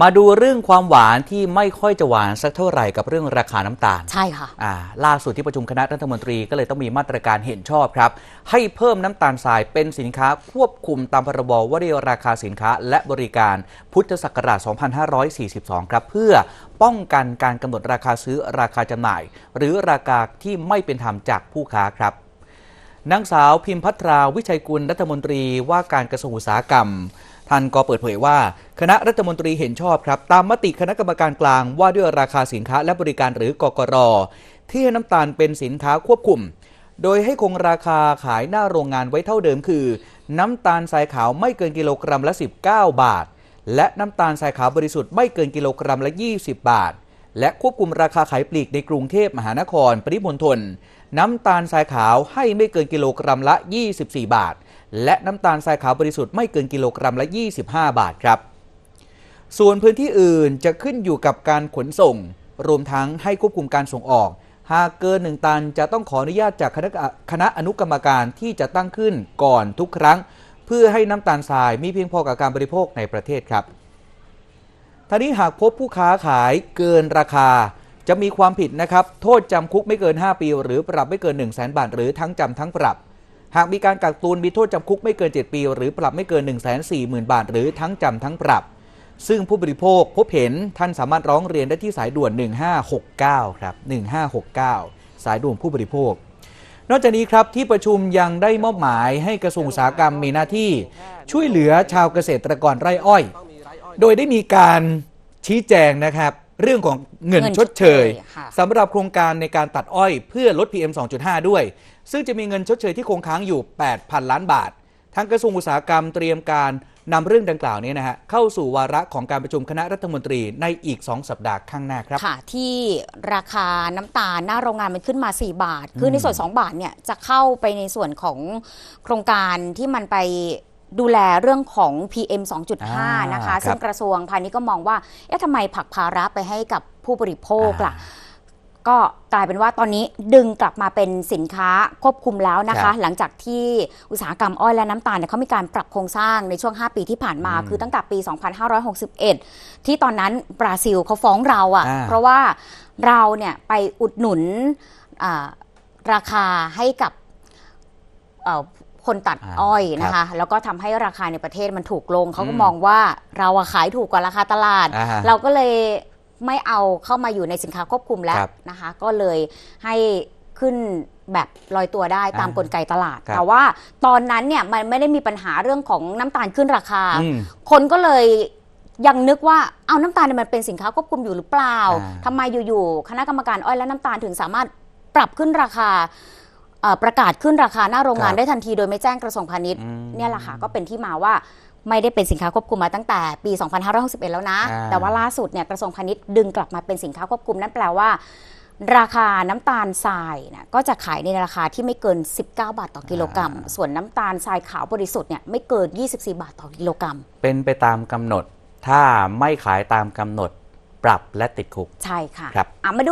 มาดูเรื่องความหวานที่ไม่ค่อยจะหวานสักเท่าไหร่กับเรื่องราคาน้ำตาลใช่ค่ะ อ่าล่าสุดที่ประชุมคณะรัฐมนตรีก็เลยต้องมีมาตรการเห็นชอบครับ ให้เพิ่มน้ำตาลทรายเป็นสินค้าควบคุมตามพรบว่าด้วยราคาสินค้าและบริการพุทธศักราช 2542 ครับ เพื่อป้องกันการกำหนดราคาซื้อราคาจำหน่าย หรือราคาที่ไม่เป็นธรรมจากผู้ค้าครับนางสาวพิมพัทราวิชัยกุลรัฐมนตรีว่าการกระทรวงอุตสาหกรรม ท่านก็เปิดเผยว่า คณะรัฐมนตรีเห็นชอบครับ ตามมติคณะกรรมการกลางว่าด้วยราคาสินค้าและบริการหรือกกรที่ให้น้ำตาลเป็นสินค้าควบคุม โดยให้คงราคาขายหน้าโรงงานไว้เท่าเดิมคือ น้ำตาลทรายขาวไม่เกินกิโลกรัมละ 19 บาท และน้ำตาลทรายขาวบริสุทธิ์ไม่เกินกิโลกรัมละ 20 บาท และควบคุมราคาขายปลีกในกรุงเทพมหานคร ปริมณฑลน้ำตาลทรายขาวให้ไม่เกินกิโลกรัมละ 24 บาท และน้ำตาลทรายขาวบริสุทธิ์ไม่เกินกิโลกรัมละ 25 บาทครับ ส่วนพื้นที่อื่นจะขึ้นอยู่กับการขนส่ง รวมทั้งให้ควบคุมการส่งออก หากเกินหนึ่งตันจะต้องขออนุญาตจากคณะคณะอนุกรรมการที่จะตั้งขึ้นก่อนทุกครั้ง เพื่อให้น้ำตาลทรายมีเพียงพอกับการบริโภคในประเทศครับท่านี้หากพบผู้ค้าขายเกินราคาจะมีความผิดนะครับ โทษจำคุกไม่เกิน 5 ปี หรือปรับไม่เกิน 1 0 0 0 0แบาท หรือทั้งจำทั้งปรับ หากมีการกักตุนมีโทษจำคุกไม่เกิน 7 ปี หรือปรับไม่เกิน 1 4 0 0 0 0 บาท หรือทั้งจำทั้งปรับ ซึ่งผู้บริโภคพบเห็นท่านสามารถร้องเรียนได้ที่สายด่วน 1569 ครับ 1569 สายด่วนผู้บริโภค นอกจากนี้ครับที่ประชุมยังได้มอบหมายให้กระทรวงอุตสาหกรรมมีหน้าที่ ช่วยเหลือชาวเกษตรกรไร่อ้อย โดยได้มีการชี้แจงนะครับเรื่องของเงินเงินชดเชยชดเชยค่ะสำหรับโครงการในการตัดอ้อยเพื่อลด PM 2.5 ด้วย ซึ่งจะมีเงินชดเชยที่คงค้างอยู่ 8,000 ล้านบาท ทางกระทรวงอุตสาหกรรมเตรียมการนำเรื่องดังกล่าวนี้นะฮะเข้าสู่วาระของการประชุมคณะรัฐมนตรีในอีก 2 สัปดาห์ข้างหน้าครับ ค่ะที่ราคาน้ำตาลหน้าโรงงานมันขึ้นมา 4 บาท คือในส่วน 2 บาทเนี่ยจะเข้าไปในส่วนของโครงการที่มันไป ดูแลเรื่องของ PM อ่า2.5 นะคะครับซึ่งกระทรวงพาณิชย์ก็มองว่า เอ๊ะทำไมผลักภาระไปให้กับผู้บริโภคล่ะ ก็กลายเป็นว่าตอนนี้ดึงกลับมาเป็นสินค้าควบคุมแล้วนะครัคะบหลังจากที่อุตสาหกรรมอ้อยและน้ำตาลเนี่ยเขามีการปรับโครงสร้างในช่วง 5 ปีที่ผ่านมาอืมคือตั้งแต่ปี 2561 ที่ตอนนั้นบราซิลเขาฟ้องเราอะ่ะอ่าเพราะว่าเราเนี่ยไปอุดหนุนอ่าราคาให้กับเอ่อ คนตัดอ่าอ้อยนะครัคะบแล้วก็ทำให้ราคาในประเทศมันถูกลง เขาก็อืมมองว่าเราอะขายถูกกว่าราคาตลาดอ่าฮะเราก็เลยไม่เอาเข้ามาอยู่ในสินค้าควบคุมแล้วครับนะคะ ก็เลยให้ขึ้นแบบลอยตัวได้ตามอ่ากลไกตลาดครับแต่ว่าตอนนั้นเนี่ยมันไม่ได้มีปัญหาเรื่องของน้ำตาลขึ้นราคาอืมคนก็เลยยังนึกว่าเอาน้ำตาลเนี่ยมันเป็นสินค้าควบคุมอยู่หรือเปล่าอ่าทำไมอยู่ๆคณะกรรมการอ้อยและน้ำตาลถึงสามารถปรับขึ้นราคาเอ่อ ประกาศขึ้นราคาหน้าโรงงานได้ทันทีโดยไม่แจ้งกระทรวงพาณิชย์อืมเนี่ยแหละค่ะก็เป็นที่มาว่าไม่ได้เป็นสินค้าควบคุมมาตั้งแต่ปี 2561 แล้วนะอ่าแต่ว่าล่าสุดเนี่ยกระทรวงพาณิชย์ดึงกลับมาเป็นสินค้าควบคุมนั่นแปลว่า ราคาน้ำตาลทรายนะก็จะขายในราคาที่ไม่เกิน 19 บาทต่อกิโลกรัม ส่วนน้ำตาลทรายขาวบริสุทธิ์เนี่ยไม่เกิน 24 บาทต่อกิโลกรัม เป็นไปตามกำหนด ถ้าไม่ขายตามกำหนดปรับและติดคุก ใช่ค่ะครับอะมาดู